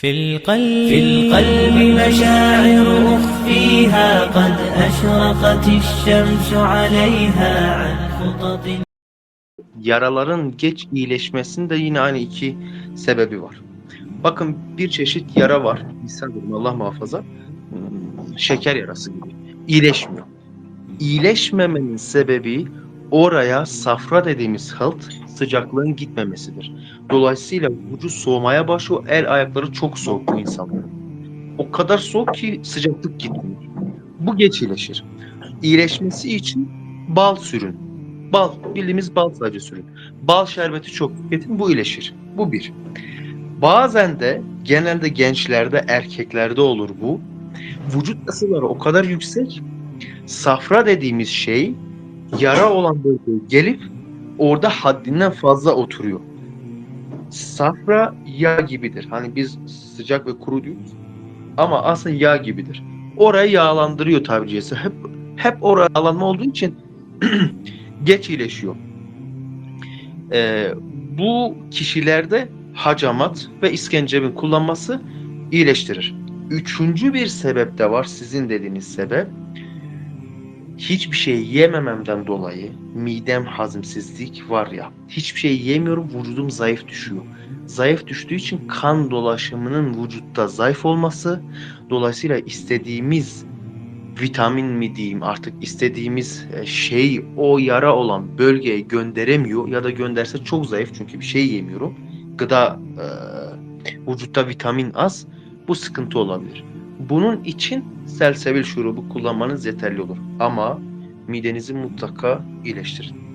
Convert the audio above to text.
في القلب في القلب مشاعر أخفيها قد أشرقت الشمس عليها عن خطط Yaraların geç iyileşmesinde yine aynı iki sebebi var. Bakın bir çeşit yara var. Misal verin Allah muhafaza. hmm, Şeker yarası gibi. İyileşmiyor. İyileşmemenin sebebi oraya safra dediğimiz hılt sıcaklığın gitmemesidir. Dolayısıyla vücut soğumaya başlıyor. El ayakları çok soğuk bu insanların. O kadar soğuk ki sıcaklık gitmiyor. Bu geç iyileşir. İyileşmesi için bal sürün. Bal, bildiğimiz bal sadece sürün. Bal şerbeti çok tüketin, bu iyileşir. Bu bir. Bazen de genelde gençlerde, erkeklerde olur bu. Vücut ısıları o kadar yüksek, safra dediğimiz şey yara olan bölgeye gelip orada haddinden fazla oturuyor. Safra yağ gibidir. Hani biz sıcak ve kuru diyoruz. Ama aslında yağ gibidir. Orayı yağlandırıyor tabiri caizse. Hep, hep oraya yağlanma olduğu için geç iyileşiyor. Ee, bu kişilerde hacamat ve iskencebin kullanması iyileştirir. Üçüncü bir sebep de var sizin dediğiniz sebep. Hiçbir şey yemememden dolayı midem hazımsızlık var ya. Hiçbir şey yemiyorum vücudum zayıf düşüyor. Zayıf düştüğü için kan dolaşımının vücutta zayıf olması dolayısıyla istediğimiz vitamin mi diyeyim artık istediğimiz e, şey o yara olan bölgeye gönderemiyor ya da gönderse çok zayıf çünkü bir şey yemiyorum. Gıda e, vücutta vitamin az bu sıkıntı olabilir. Bunun için selsebil şurubu kullanmanız yeterli olur. Ama midenizi mutlaka iyileştirin.